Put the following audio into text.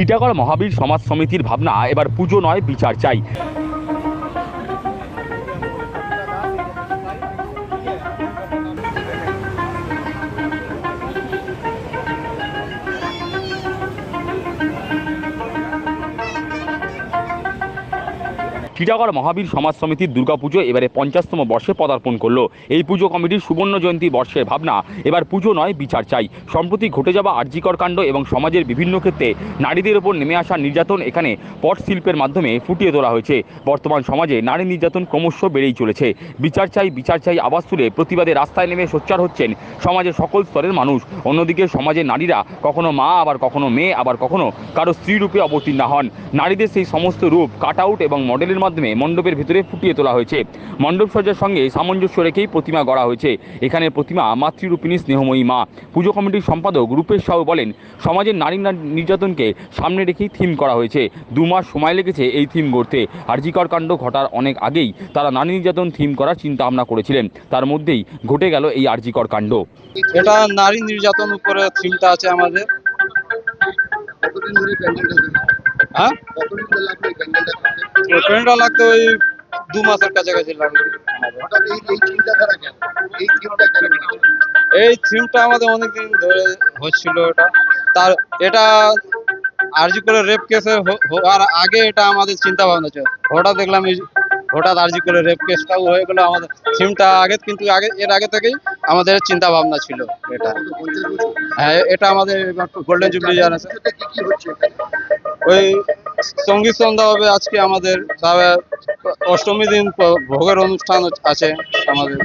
টিটাগড় মহাবীর সমাজ সমিতির ভাবনা এবার পুজো নয় বিচার চাই। টিটাগড় মহাবীর সমাজ সমিতির দুর্গাপুজো এবারে পঞ্চাশতম বর্ষে পদার্পণ করল। এই পুজো কমিটির সুবর্ণ জয়ন্তী বর্ষের ভাবনা। এবার পুজো নয়, বিচার চাই। সম্প্রতি ঘটে যাওয়া আর্জিকর কাণ্ড এবং সমাজের বিভিন্ন ক্ষেত্রে নারীদের ওপর নেমে আসা নির্যাতন এখানে পট শিল্পের মাধ্যমে ফুটিয়ে তোলা হয়েছে। বর্তমান সমাজে নারী নির্যাতন ক্রমশ বেড়েই চলেছে। বিচার চাই বিচার চাই আবাস তুলে প্রতিবাদে রাস্তায় নেমে সোচ্চার হচ্ছেন সমাজের সকল স্তরের মানুষ। অন্যদিকে সমাজের নারীরা কখনো মা, আবার কখনো মেয়ে, আবার কখনো কারও স্ত্রী রূপে অবতীর্ণা হন। নারীদের সেই সমস্ত রূপ, কাট আউট এবং মডেলের মণ্ডপের ভিতরে ফুটিয়ে তোলা হয়েছে। মণ্ডপ সজ্জার সঙ্গে সামঞ্জস্য রেখেই প্রতিমা গড়া হয়েছে। এখানে প্রতিমা মাতৃরূপিণী স্নেহময়ী মা। পুজো কমিটির সম্পাদক রূপেশ সাহু বলেন, সমাজের নারী নির্যাতনকে সামনে রেখেই থিম করা হয়েছে। দু মাস সময় লেগেছে এই থিম গড়তে। আর্জিকর কাণ্ড ঘটার অনেক আগেই তারা নারী নির্যাতন থিম করার চিন্তা ভাবনা করেছিলেন। তার মধ্যেই ঘটে গেল এই আর্জিকর কাণ্ড। এটা নারী নির্যাতন উপরে থিমটা আছে আমাদের। হ্যাঁ? ট্রেনটা লাগতো ওই দু মাসের কাছাকাছি হঠাৎ এই থিমটা আমাদের অনেকদিন ধরে হচ্ছিল এটা। তার এটা আরজি করে রেপ কেসে হওয়ার আগে এটা আমাদের চিন্তা ভাবনা ছিল। হঠাৎ দেখলাম এই হঠাৎ আরজি করে রেপ কেসটাও হয়ে গেলো আমাদের থিমটা আগে কিন্তু আগে এর আগে থেকেই আমাদের চিন্তা ভাবনা ছিল এটা? হ্যাঁ এটা আমাদের গোল্ডেন জুবলি জানাচ্ছে। ওই সংগীত সন্ধ্যা হবে আজকে আমাদের অষ্টমী দিন ভোগের অনুষ্ঠান আছে আমাদের।